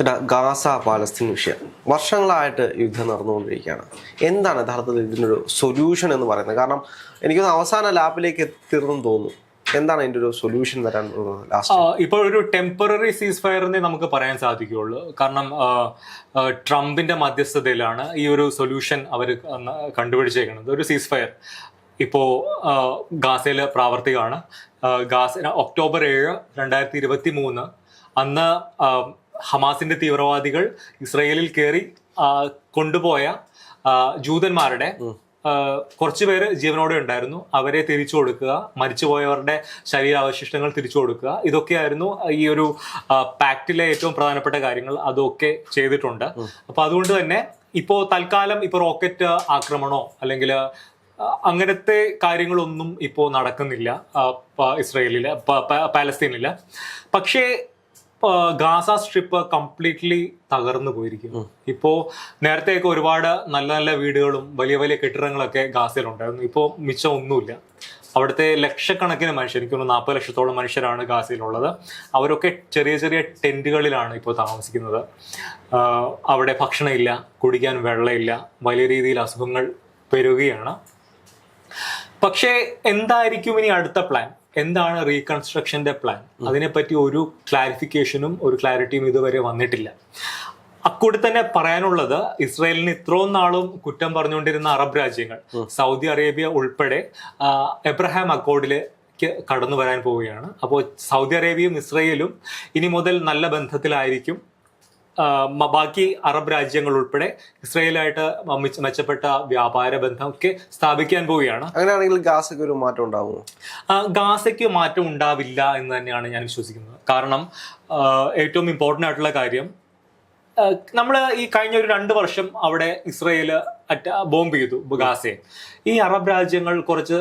ചേട്ടാ Gaza Palestine വിഷയം. വർഷങ്ങളായിട്ട് യുദ്ധം നടന്നുകൊണ്ടിരിക്കുകയാണ്. എന്താണ് യഥാർത്ഥത്തിൽ ഇതിനൊരു സൊല്യൂഷൻ എന്ന് പറയുന്നത്? കാരണം എനിക്കൊന്ന് അവസാന ലാപ്പിലേക്ക് എത്തിർന്നു തോന്നുന്നു. എന്താണ് അതിന്റെ ഒരു സൊല്യൂഷൻ വരാൻ ഇപ്പോൾ ഒരു ടെമ്പററി സീസ് ഫയറിനെ നമുക്ക് പറയാൻ സാധിക്കുകയുള്ളൂ. കാരണം ട്രംപിന്റെ മധ്യസ്ഥതയിലാണ് ഈ ഒരു സൊല്യൂഷൻ അവർ കണ്ടുപിടിച്ചേക്കുന്നത്. ഒരു സീസ് ഫയർ ഇപ്പോൾ ഗാസയിൽ പ്രാവർത്തികമാണ്. ഗാസ ഒക്ടോബർ ഏഴ് രണ്ടായിരത്തി ഇരുപത്തി മൂന്ന് അന്ന് ഹമാസിന്റെ തീവ്രവാദികൾ ഇസ്രയേലിൽ കയറി കൊണ്ടുപോയ ജൂതന്മാരുടെ കുറച്ചുപേര് പേര് ജീവനോടെ ഉണ്ടായിരുന്നു. അവരെ തിരിച്ചു കൊടുക്കുക മരിച്ചുപോയവരുടെ ശരീരാവശിഷ്ടങ്ങൾ തിരിച്ചു കൊടുക്കുക. ഇതൊക്കെയായിരുന്നു ഈ ഒരു പാക്റ്റിലെ ഏറ്റവും പ്രധാനപ്പെട്ട കാര്യങ്ങൾ. അതൊക്കെ ചെയ്തിട്ടുണ്ട്. അപ്പൊ അതുകൊണ്ട് തന്നെ ഇപ്പോ തൽക്കാലം ഇപ്പൊ റോക്കറ്റ് ആക്രമണോ അല്ലെങ്കിൽ അങ്ങനത്തെ കാര്യങ്ങളൊന്നും ഇപ്പോ നടക്കുന്നില്ല ഇസ്രയേലിൽ പാലസ്തീനിൽ. പക്ഷേ ഗാസ സ്ട്രിപ്പ് കംപ്ലീറ്റ്ലി തകർന്നു പോയിരിക്കുന്നു. ഇപ്പോ നേരത്തെയൊക്കെ ഒരുപാട് നല്ല നല്ല വീടുകളും വലിയ വലിയ കെട്ടിടങ്ങളൊക്കെ ഗാസയിലുണ്ടായിരുന്നു. ഇപ്പോൾ മിച്ചം ഒന്നുമില്ല. അവിടുത്തെ ലക്ഷക്കണക്കിന് മനുഷ്യർ എനിക്ക് തോന്നുന്നു നാൽപ്പത് ലക്ഷത്തോളം മനുഷ്യരാണ് ഗാസയിലുള്ളത്. അവരൊക്കെ ചെറിയ ചെറിയ ടെന്റുകളിലാണ് ഇപ്പോൾ താമസിക്കുന്നത്. അവിടെ ഭക്ഷണമില്ല കുടിക്കാൻ വെള്ളമില്ല വലിയ രീതിയിൽ അസുഖങ്ങൾ പെരുകയാണ് പക്ഷേ എന്തായിരിക്കും ഇനി അടുത്ത പ്ലാൻ എന്താണ് റീകൺസ്ട്രക്ഷന്റെ പ്ലാൻ? അതിനെപ്പറ്റി ഒരു ക്ലാരിഫിക്കേഷനും ഒരു ക്ലാരിറ്റിയും ഇതുവരെ വന്നിട്ടില്ല. അക്കൂടി തന്നെ പറയാനുള്ളത് ഇസ്രായേലിന് ഇത്രയും നാളും കുറ്റം പറഞ്ഞുകൊണ്ടിരുന്ന അറബ് രാജ്യങ്ങൾ സൗദി അറേബ്യ ഉൾപ്പെടെ എബ്രഹാം അക്കോർഡിലേക്ക് കടന്നു വരാൻ പോവുകയാണ്. അപ്പോൾ സൗദി അറേബ്യയും ഇസ്രയേലും ഇനി മുതൽ നല്ല ബന്ധത്തിലായിരിക്കും. ബാക്കി അറബ് രാജ്യങ്ങൾ ഉൾപ്പെടെ ഇസ്രയേലായിട്ട് മെച്ചപ്പെട്ട വ്യാപാര ബന്ധം ഒക്കെ സ്ഥാപിക്കാൻ പോവുകയാണ്. അങ്ങനെയാണെങ്കിൽ ഗാസയ്ക്ക് ഒരു മാറ്റം ഉണ്ടാവുമോ? ഗാസയ്ക്ക് മാറ്റം ഉണ്ടാവില്ല എന്ന് തന്നെയാണ് ഞാൻ വിശ്വസിക്കുന്നത്. കാരണം ഏറ്റവും ഇമ്പോർട്ടന്റ് ആയിട്ടുള്ള കാര്യം നമ്മൾ ഈ കഴിഞ്ഞ ഒരു രണ്ട് വർഷം അവിടെ ഇസ്രയേൽ ബോംബ് ചെയ്തു ഗാസയെ. ഈ അറബ് രാജ്യങ്ങൾ കുറച്ച്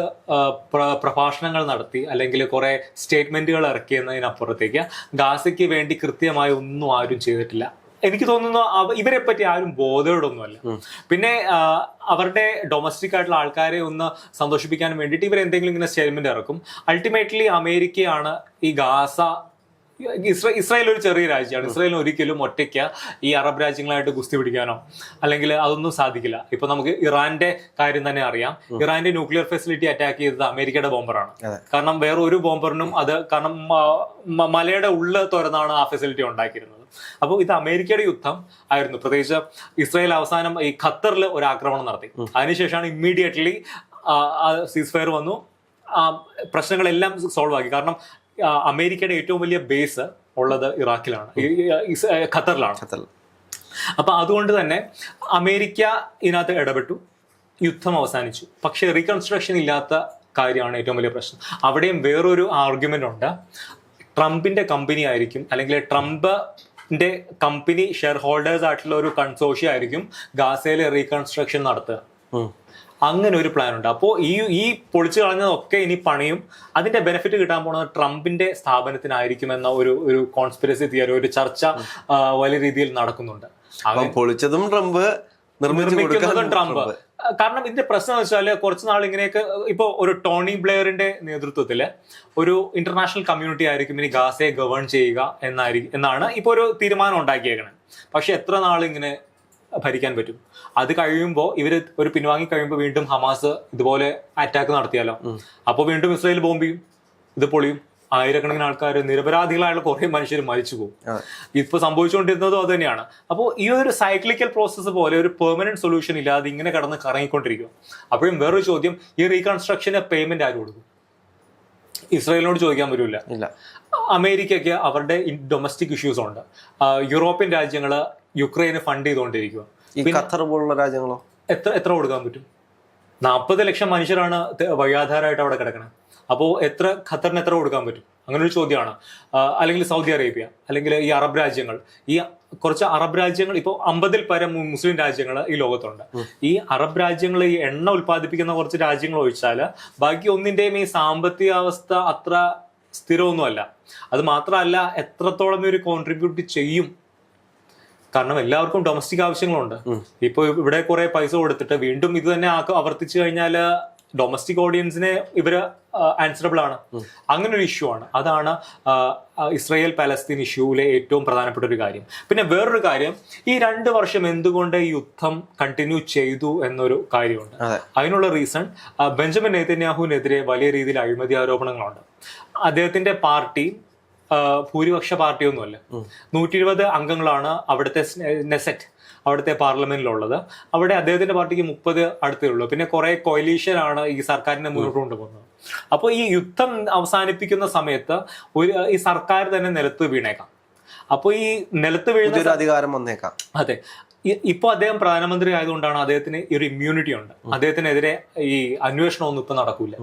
പ്രഭാഷണങ്ങൾ നടത്തി അല്ലെങ്കിൽ കുറെ സ്റ്റേറ്റ്മെന്റുകൾ ഇറക്കിയെന്നതിനപ്പുറത്തേക്ക് ഗാസയ്ക്ക് വേണ്ടി കൃത്യമായി ഒന്നും ആരും ചെയ്തിട്ടില്ല. എനിക്ക് തോന്നുന്നു ഇവരെ പറ്റി ആരും ബോധയോടൊന്നുമല്ല പിന്നെ അവരുടെ ഡൊമസ്റ്റിക് ആയിട്ടുള്ള ആൾക്കാരെ ഒന്ന് സന്തോഷിപ്പിക്കാൻ വേണ്ടിയിട്ട് ഇവർ എന്തെങ്കിലും ഇങ്ങനെ സ്റ്റേറ്റ്മെന്റ് ഇറക്കും. അൾട്ടിമേറ്റ്ലി അമേരിക്കയാണ് ഈ ഗാസ ഇസ്രായേൽ ഒരു ചെറിയ രാജ്യമാണ്. ഇസ്രായേലിന് ഒരിക്കലും ഒറ്റയ്ക്ക് ഈ അറബ് രാജ്യങ്ങളായിട്ട് ഗുസ്തി പിടിക്കാനോ അല്ലെങ്കിൽ അതൊന്നും സാധിക്കില്ല. ഇപ്പൊ നമുക്ക് ഇറാന്റെ കാര്യം തന്നെ അറിയാം. ഇറാന്റെ ന്യൂക്ലിയർ ഫെസിലിറ്റി അറ്റാക്ക് ചെയ്തത് അമേരിക്കയുടെ ബോംബറാണ്. കാരണം വേറെ ഒരു ബോംബറിനും അത് കാരണം മലയുടെ ഉള്ളിൽ തുറന്നാണ് ആ ഫെസിലിറ്റി ഉണ്ടാക്കിയിരുന്നത്. അപ്പോൾ ഇത് അമേരിക്കയുടെ യുദ്ധം ആയിരുന്നു. പ്രത്യേകിച്ച് ഇസ്രായേൽ അവസാനം ഈ ഖത്തറിൽ ഒരു ആക്രമണം നടത്തി. അതിനുശേഷമാണ് ഇമ്മീഡിയറ്റ്ലി സീസ് ഫയർ വന്നു. ആ പ്രശ്നങ്ങളെല്ലാം സോൾവ് ആക്കി. കാരണം അമേരിക്കയുടെ ഏറ്റവും വലിയ ബേസ് ഉള്ളത് ഇറാഖിലാണ്. ഖത്തറിലാണ്. അപ്പൊ അതുകൊണ്ട് തന്നെ അമേരിക്ക ഇതിനകത്ത് ഇടപെട്ടു യുദ്ധം അവസാനിച്ചു. പക്ഷെ റീകൺസ്ട്രക്ഷൻ ഇല്ലാത്ത കാര്യമാണ് ഏറ്റവും വലിയ പ്രശ്നം. അവിടെയും വേറൊരു ആർഗ്യുമെന്റ് ഉണ്ട്. ട്രംപിന്റെ കമ്പനി ആയിരിക്കും അല്ലെങ്കിൽ ട്രംപിന്റെ കമ്പനി ഷെയർ ഹോൾഡേഴ്സ് ആയിട്ടുള്ള ഒരു കൺസോഷ്യ ആയിരിക്കും ഗാസയിലെ റീകൺസ്ട്രക്ഷൻ നടത്തുക. അങ്ങനെ ഒരു പ്ലാൻ ഉണ്ട്. അപ്പോൾ ഈ ഈ പൊളിച്ചു കളഞ്ഞതൊക്കെ ഇനി പണിയും. അതിന്റെ ബെനിഫിറ്റ് കിട്ടാൻ പോണത് ട്രംപിന്റെ സ്ഥാപനത്തിനായിരിക്കും എന്ന ഒരു ഒരു കോൺസ്പിരസി തിയറി ഒരു ചർച്ച വലിയ രീതിയിൽ നടക്കുന്നുണ്ട്. പൊളിച്ചതും ട്രംപ് നിർമ്മിക്കുന്നതും ട്രംപ്. കാരണം ഇതിന്റെ പ്രശ്നം എന്ന് വെച്ചാൽ കുറച്ച് നാൾ ഇങ്ങനെയൊക്കെ ഇപ്പൊ ഒരു ടോണി ബ്ലെയറിന്റെ നേതൃത്വത്തിൽ ഒരു ഇന്റർനാഷണൽ കമ്മ്യൂണിറ്റി ആയിരിക്കും ഇനി ഗാസയെ ഗവേൺ ചെയ്യുക എന്നായിരിക്കും എന്നാണ് ഇപ്പൊ ഒരു തീരുമാനം ഉണ്ടാക്കിയേക്കണത് പക്ഷെ എത്ര നാൾ ഇങ്ങനെ ഭരിക്കാൻ പറ്റും. അത് കഴിയുമ്പോൾ ഇവർ ഒരു പിൻവാങ്ങി കഴിയുമ്പോൾ വീണ്ടും ഹമാസ് ഇതുപോലെ അറ്റാക്ക് നടത്തിയാലോ? അപ്പോൾ വീണ്ടും ഇസ്രായേൽ ബോംബ് ചെയ്യും. ഇത് പൊളിയും. ആയിരക്കണക്കിന് ആൾക്കാർ നിരപരാധികളായുള്ള കുറേ മനുഷ്യർ മരിച്ചു പോകും. ഇപ്പൊ സംഭവിച്ചുകൊണ്ടിരുന്നതും അത് തന്നെയാണ്. അപ്പോൾ ഈ ഒരു സൈക്ലിക്കൽ പ്രോസസ്സ് പോലെ ഒരു പെർമനന്റ് സൊല്യൂഷൻ ഇല്ലാതെ ഇങ്ങനെ കടന്ന് കറങ്ങിക്കൊണ്ടിരിക്കും അപ്പോഴും വേറൊരു ചോദ്യം ഈ റീകൺസ്ട്രക്ഷന് പേയ്മെന്റ് ആര് കൊടുക്കും? ഇസ്രായേലിനോട് ചോദിക്കാൻ പറ്റൂല. അമേരിക്കയ്ക്ക് അവരുടെ ഡൊമസ്റ്റിക് ഇഷ്യൂസ് ഉണ്ട്. യൂറോപ്യൻ രാജ്യങ്ങൾ യുക്രൈന് ഫണ്ട് ചെയ്തുകൊണ്ടിരിക്കുക ഈ ഖത്തർ പോലുള്ള രാജ്യങ്ങളോ? എത്ര എത്ര കൊടുക്കാൻ പറ്റും? നാൽപ്പത് ലക്ഷം മനുഷ്യരാണ് വഴിയാധാരമായിട്ട് അവിടെ കിടക്കുന്നത് അപ്പോൾ എത്ര ഖത്തറിന് എത്ര കൊടുക്കാൻ പറ്റും? അങ്ങനെ ഒരു ചോദ്യമാണ്. അല്ലെങ്കിൽ സൗദി അറേബ്യ അല്ലെങ്കിൽ ഈ അറബ് രാജ്യങ്ങൾ. ഈ കുറച്ച് അറബ് രാജ്യങ്ങൾ ഇപ്പോൾ അമ്പതിൽ പരം മുസ്ലിം രാജ്യങ്ങൾ ഈ ലോകത്തുണ്ട്. ഈ അറബ് രാജ്യങ്ങൾ ഈ എണ്ണ ഉൽപ്പാദിപ്പിക്കുന്ന കുറച്ച് രാജ്യങ്ങൾ ഒഴിച്ചാൽ ബാക്കി ഒന്നിന്റെയും ഈ സാമ്പത്തിക അവസ്ഥ അത്ര സ്ഥിരമൊന്നുമല്ല. അത് മാത്രമല്ല എത്രത്തോളം ഒരു കോൺട്രിബ്യൂട്ട് ചെയ്യും കാരണം എല്ലാവർക്കും ഡൊമസ്റ്റിക് ആവശ്യങ്ങളുണ്ട്. ഇപ്പൊ ഇവിടെ കുറെ പൈസ കൊടുത്തിട്ട് വീണ്ടും ഇത് തന്നെ ആവർത്തിച്ചു കഴിഞ്ഞാൽ ഡൊമസ്റ്റിക് ഓഡിയൻസിനെ ഇവർ ആൻസറബിൾ ആണ്. അങ്ങനെ ഒരു ഇഷ്യൂ ആണ്. അതാണ് ഇസ്രായേൽ പാലസ്തീൻ ഇഷ്യൂവിലെ ഏറ്റവും പ്രധാനപ്പെട്ട ഒരു കാര്യം. പിന്നെ വേറൊരു കാര്യം ഈ രണ്ട് വർഷം എന്തുകൊണ്ട് ഈ യുദ്ധം കണ്ടിന്യൂ ചെയ്തു എന്നൊരു കാര്യമുണ്ട്. അതിനുള്ള റീസൺ ബെഞ്ചമിൻ നെതന്യാഹുവിനെതിരെ വലിയ രീതിയിൽ അഴിമതി ആരോപണങ്ങളുണ്ട്. അദ്ദേഹത്തിന്റെ പാർട്ടി ഭൂരിപക്ഷ പാർട്ടിയൊന്നുമല്ല. നൂറ്റി ഇരുപത് അംഗങ്ങളാണ് അവിടുത്തെ നെസെറ്റ് അവിടുത്തെ പാർലമെന്റിലുള്ളത്. അവിടെ അദ്ദേഹത്തിന്റെ പാർട്ടിക്ക് മുപ്പത് അടുത്തേ ഉള്ളൂ. പിന്നെ കുറെ കൊയലീഷനാണ് ആണ് ഈ സർക്കാരിനെ മുന്നോട്ട് കൊണ്ടുപോകുന്നത്. അപ്പോൾ ഈ യുദ്ധം അവസാനിപ്പിക്കുന്ന സമയത്ത് ഒരു ഈ സർക്കാർ തന്നെ നിലത്ത് വീണേക്കാം. അപ്പോൾ ഈ നിലത്ത് വീഴുന്ന അധികാരം വന്നേക്കാം. അതെ. ഇപ്പൊ അദ്ദേഹം പ്രധാനമന്ത്രി ആയതുകൊണ്ടാണ് അദ്ദേഹത്തിന് ഒരു ഇമ്മ്യൂണിറ്റി ഉണ്ട്. അദ്ദേഹത്തിനെതിരെ ഈ അന്വേഷണമൊന്നും ഇപ്പൊ നടക്കൂല.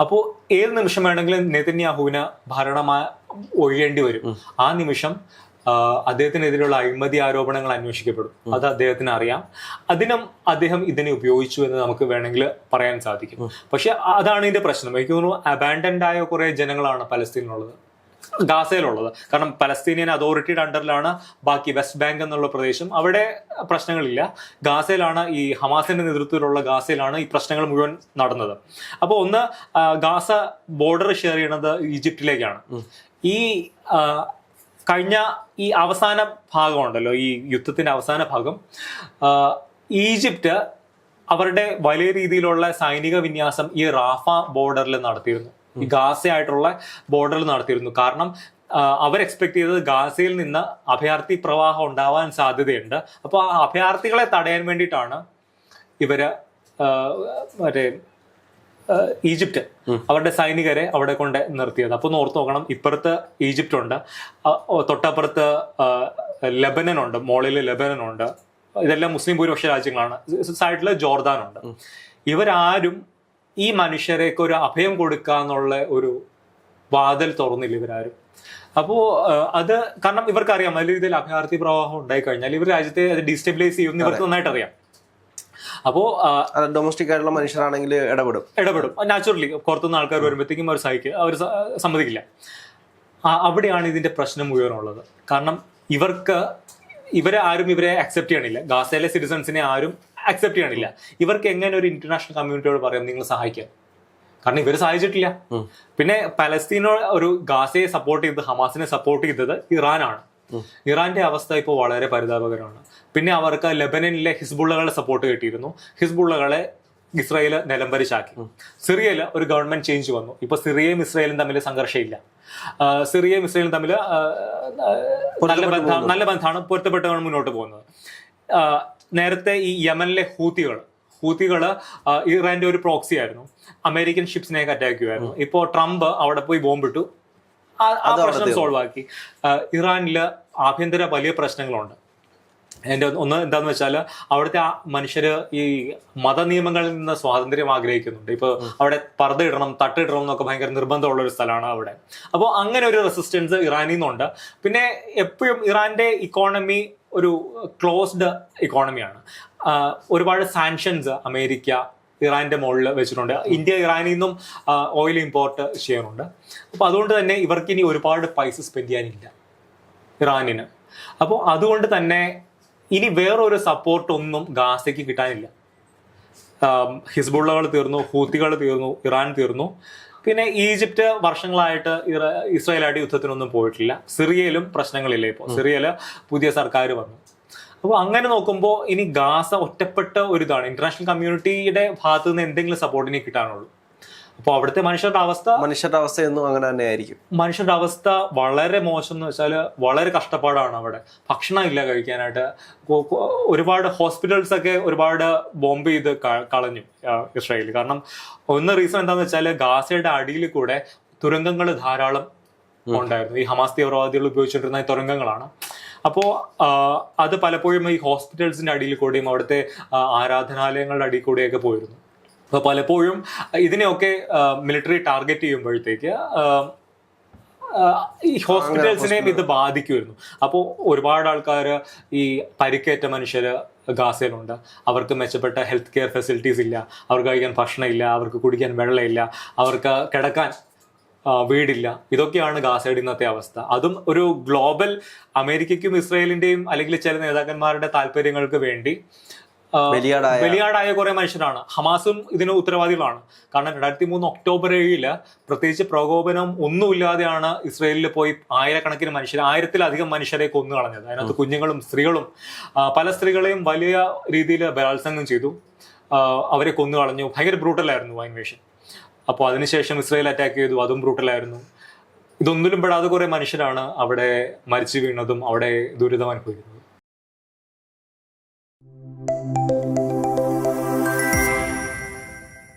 അപ്പോൾ ഏത് നിമിഷം വേണമെങ്കിലും നെതന്യാഹുവിന് ഭരണ ഒഴിയേണ്ടി വരും. ആ നിമിഷം അദ്ദേഹത്തിനെതിരെയുള്ള അഴിമതി ആരോപണങ്ങൾ അന്വേഷിക്കപ്പെടും. അത് അദ്ദേഹത്തിന് അറിയാം. അതിനും അദ്ദേഹം ഇതിനെ ഉപയോഗിച്ചു എന്ന് നമുക്ക് വേണമെങ്കിൽ പറയാൻ സാധിക്കും. പക്ഷെ അതാണ് ഇതിന്റെ പ്രശ്നം. എനിക്ക് തോന്നുന്നു അബാൻഡൻഡ് ആയ കുറെ ജനങ്ങളാണ് പലസ്തീനിലുള്ളത്. ഗാസയിലുള്ളത്. കാരണം പലസ്തീനിയൻ അതോറിറ്റിയുടെ അണ്ടറിലാണ് ബാക്കി വെസ്റ്റ് ബാങ്ക് എന്നുള്ള പ്രദേശം. അവിടെ പ്രശ്നങ്ങളില്ല. ഗാസയിലാണ് ഈ ഹമാസിന്റെ നേതൃത്വത്തിലുള്ള ഗാസയിലാണ് ഈ പ്രശ്നങ്ങൾ മുഴുവൻ നടന്നത്. അപ്പോൾ ഒന്ന് ഗാസ ബോർഡർ ഷെയർ ചെയ്യണത് ഈജിപ്തിലേക്കാണ്. ഈ കഴിഞ്ഞ ഈ അവസാന ഭാഗമുണ്ടല്ലോ ഈ യുദ്ധത്തിന്റെ അവസാന ഭാഗം. ഈജിപ്റ്റ് അവരുടെ വലിയ രീതിയിലുള്ള സൈനിക വിന്യാസം ഈ റാഫ ബോർഡറിൽ നടത്തിയിരുന്നു. ഈ ഗാസയായിട്ടുള്ള ബോർഡറിൽ നടത്തിയിരുന്നു. കാരണം അവർ എക്സ്പെക്ട് ചെയ്തത് ഗാസയിൽ നിന്ന് അഭയാർത്ഥി പ്രവാഹം ഉണ്ടാവാൻ സാധ്യതയുണ്ട്. അപ്പോൾ ആ അഭയാർത്ഥികളെ തടയാൻ വേണ്ടിയിട്ടാണ് ഇവർ മറ്റേ ഈജിപ്റ്റ് അവരുടെ സൈനികരെ അവിടെ കൊണ്ട് നിർത്തിയത്. അപ്പൊ ഒന്ന് ഓർത്ത് നോക്കണം ഇപ്പുറത്ത് ഈജിപ്റ്റ് ഉണ്ട് തൊട്ടപ്പുറത്ത് ലബനൻ ലെബനൻ ഉണ്ട് മോളിൽ ലെബനൻ ഉണ്ട് ഇതെല്ലാം മുസ്ലിം ഭൂരിപക്ഷ രാജ്യങ്ങളാണ്. സൈഡിൽ ജോർദാൻ ഉണ്ട് ഇവരാരും ഈ മനുഷ്യരേക്ക് ഒരു അഭയം കൊടുക്കുക എന്നുള്ള ഒരു വാതിൽ തുറന്നില്ല ഇവരാരും. അപ്പോ അത് കാരണം ഇവർക്കറിയാം നല്ല രീതിയിൽ അഭയാർത്ഥി പ്രവാഹം ഉണ്ടായി കഴിഞ്ഞാൽ ഇവർ രാജ്യത്തെ അത് ഡിസ്റ്റബിലൈസ് ചെയ്യുമെന്ന് ഇവർക്ക് നന്നായിട്ട് അറിയാം അപ്പോ ഡൊമസ്റ്റിക് ആയിട്ടുള്ള മനുഷ്യരാണെങ്കിൽ ഇടപെടും. ഇടപെടും. നാച്ചുറലി പുറത്തുനിന്ന് ആൾക്കാർ വരുമ്പോഴത്തേക്കും അവർ സഹിക്കുക അവർ സമ്മതിക്കില്ല. അവിടെയാണ് ഇതിന്റെ പ്രശ്നം മുഴുവനുള്ളത് കാരണം ഇവർക്ക് ഇവരെ ആരും ഇവരെ അക്സെപ്റ്റ് ചെയ്യണില്ല. ഗാസയിലെ സിറ്റിസൺസിനെ ആരും അക്സെപ്റ്റ് ചെയ്യണില്ല ഇവർക്ക് എങ്ങനെ ഒരു ഇന്റർനാഷണൽ കമ്മ്യൂണിറ്റിയോട് പറയാം നിങ്ങൾ സഹായിക്കാം. കാരണം ഇവർ സഹായിച്ചിട്ടില്ല. പിന്നെ പലസ്തീനോ ഒരു ഗാസയെ സപ്പോർട്ട് ചെയ്തത് ഹമാസിനെ സപ്പോർട്ട് ചെയ്തത് ഇറാനാണ്. ഇറാന്റെ അവസ്ഥ ഇപ്പോൾ വളരെ പരിതാപകരമാണ്. പിന്നെ അവർക്ക് ലെബനനിലെ ഹിസ്ബുള്ളകളെ സപ്പോർട്ട് കിട്ടിയിരുന്നു. ഹിസ്ബുള്ളകളെ ഇസ്രായേൽ നിലംപരിശാക്കി സിറിയയിൽ ഒരു ഗവൺമെന്റ് ചേഞ്ച് വന്നു. ഇപ്പൊ സിറിയയും ഇസ്രായേലും തമ്മിൽ സംഘർഷമില്ല. സിറിയയും ഇസ്രായേലും തമ്മിൽ നല്ല ബന്ധം നല്ല ബന്ധമാണ് പൊരുത്തപ്പെട്ടാണ് മുന്നോട്ട് പോകുന്നത്. നേരത്തെ ഈ യമനിലെ ഹൂത്തികൾ ഹൂത്തികൾ ഇറാന്റെ ഒരു പ്രോക്സി ആയിരുന്നു. അമേരിക്കൻ ഷിപ്സിനെ അറ്റാക്ക് ചെയ്യുമായിരുന്നു. ഇപ്പോ ട്രംപ് അവിടെ പോയി ബോംബിട്ടു ആ പ്രശ്നം സോൾവ് ആക്കി. ഇറാനിൽ ആഭ്യന്തര വലിയ പ്രശ്നങ്ങളുണ്ട്. എന്റെ ഒന്ന് എന്താന്ന് വെച്ചാൽ അവിടുത്തെ ആ മനുഷ്യര് ഈ മത നിയമങ്ങളിൽ നിന്ന് സ്വാതന്ത്ര്യം ആഗ്രഹിക്കുന്നുണ്ട്. ഇപ്പൊ അവിടെ പർദ്ദ ഇടണം തട്ട് ഇടണം എന്നൊക്കെ ഭയങ്കര നിർബന്ധമുള്ള ഒരു സ്ഥലമാണ് അവിടെ. അപ്പോൾ അങ്ങനെ ഒരു റെസിസ്റ്റൻസ് ഇറാനിൽ നിന്നുണ്ട് പിന്നെ എപ്പോഴും ഇറാന്റെ ഇക്കോണമി ഒരു ക്ലോസ്ഡ് ഇക്കോണമിയാണ് ഒരുപാട് സാങ്ഷൻസ് അമേരിക്ക ഇറാന്റെ മുകളിൽ വെച്ചിട്ടുണ്ട്. ഇന്ത്യ ഇറാനിൽ നിന്നും ഓയിൽ ഇമ്പോർട്ട് ചെയ്യുന്നുണ്ട്. അപ്പോൾ അതുകൊണ്ട് തന്നെ ഇവർക്ക് ഇനി ഒരുപാട് പൈസ സ്പെൻഡ് ചെയ്യാനില്ല ഇറാനിന്. അപ്പോൾ അതുകൊണ്ട് തന്നെ ഇനി വേറൊരു സപ്പോർട്ടൊന്നും ഗാസയ്ക്ക് കിട്ടാനില്ല. ഹിസ്ബുള്ളകൾ തീർന്നു ഹൂത്തികൾ തീർന്നു ഇറാൻ തീർന്നു. പിന്നെ ഈജിപ്റ്റ് വർഷങ്ങളായിട്ട് ഇസ്രായേലായിട്ട് യുദ്ധത്തിനൊന്നും പോയിട്ടില്ല. സിറിയയിലും പ്രശ്നങ്ങളില്ല ഇപ്പോൾ സിറിയയിൽ പുതിയ സർക്കാർ വന്നു. അപ്പോൾ അങ്ങനെ നോക്കുമ്പോൾ ഇനി ഗാസ ഒറ്റപ്പെട്ട ഒരു ഇതാണ് ഇന്റർനാഷണൽ കമ്മ്യൂണിറ്റിയുടെ ഭാഗത്തുനിന്ന് എന്തെങ്കിലും സപ്പോർട്ടിനെ കിട്ടാനുള്ളൂ. അപ്പോൾ അവിടുത്തെ മനുഷ്യരുടെ അവസ്ഥ മനുഷ്യരുടെ അവസ്ഥ എന്നും അങ്ങനെ തന്നെ ആയിരിക്കും മനുഷ്യരുടെ അവസ്ഥ വളരെ മോശം എന്ന് വെച്ചാൽ വളരെ കഷ്ടപ്പാടാണ് അവിടെ. ഭക്ഷണം ഇല്ല കഴിക്കാനായിട്ട്. ഒരുപാട് ഹോസ്പിറ്റൽസ് ഒക്കെ ഒരുപാട് ബോംബ് ചെയ്ത് കളഞ്ഞു ഇസ്രായേൽ. കാരണം ഒന്ന് റീസൺ എന്താന്ന് വെച്ചാൽ ഗാസയുടെ അടിയിൽ കൂടെ തുരങ്കങ്ങൾ ധാരാളം ഉണ്ടായിരുന്നു. ഈ ഹമാസ് തീവ്രവാദികൾ ഉപയോഗിച്ചിരുന്ന തുരങ്കങ്ങളാണ്. അപ്പോൾ അത് പലപ്പോഴും ഈ ഹോസ്പിറ്റൽസിന്റെ അടിയിൽ കൂടെയും അവിടുത്തെ ആരാധനാലയങ്ങളുടെ അടിയിൽ കൂടെയൊക്കെ പോയിരുന്നു. അപ്പോൾ പലപ്പോഴും ഇതിനെയൊക്കെ മിലിറ്ററി ടാർഗറ്റ് ചെയ്യുമ്പോഴത്തേക്ക് ഈ ഹോസ്പിറ്റൽസിനെയും ഇത് ബാധിക്കുമായിരുന്നു. അപ്പോൾ ഒരുപാട് ആൾക്കാർ ഈ പരിക്കേറ്റ മനുഷ്യര് ഗാസയിലുണ്ട്. അവർക്ക് മെച്ചപ്പെട്ട ഹെൽത്ത് കെയർ ഫെസിലിറ്റീസ് ഇല്ല. അവർക്ക് കഴിക്കാൻ ഭക്ഷണമില്ല അവർക്ക് കുടിക്കാൻ വെള്ളമില്ല അവർക്ക് കിടക്കാൻ വീടില്ല. ഇതൊക്കെയാണ് ഗാസയുടെ ഇന്നത്തെ അവസ്ഥ. അതും ഒരു ഗ്ലോബൽ അമേരിക്കയ്ക്കും ഇസ്രയേലിന്റെയും അല്ലെങ്കിൽ ചില നേതാക്കന്മാരുടെ താല്പര്യങ്ങൾക്ക് വേണ്ടി ബലിയാടായ കുറെ മനുഷ്യരാണ്. ഹമാസും ഇതിന് ഉത്തരവാദികളാണ്. കാരണം രണ്ടായിരത്തി മൂന്ന് ഒക്ടോബർ ഏഴിൽ പ്രത്യേകിച്ച് പ്രകോപനം ഒന്നുമില്ലാതെയാണ് ഇസ്രയേലിൽ പോയി ആയിരക്കണക്കിന് മനുഷ്യർ ആയിരത്തിലധികം മനുഷ്യരെ കൊന്നു കളഞ്ഞത്. അതിനകത്ത് കുഞ്ഞുങ്ങളും സ്ത്രീകളും പല സ്ത്രീകളെയും വലിയ രീതിയിൽ ബലാത്സംഗം ചെയ്തു. അവരെ കൊന്നു കളഞ്ഞു. ഭയങ്കര ബ്രൂട്ടലായിരുന്നു ഇൻവേഷൻ അപ്പോൾ അതിനുശേഷം ഇസ്രയേൽ അറ്റാക്ക് ചെയ്തു. അതും ബ്രൂട്ടലായിരുന്നു ഇതൊന്നിലും പെടാതെ കുറെ മനുഷ്യരാണ് അവിടെ മരിച്ചു വീണതും അവിടെ ദുരിതം അനുഭവിക്കുന്നത്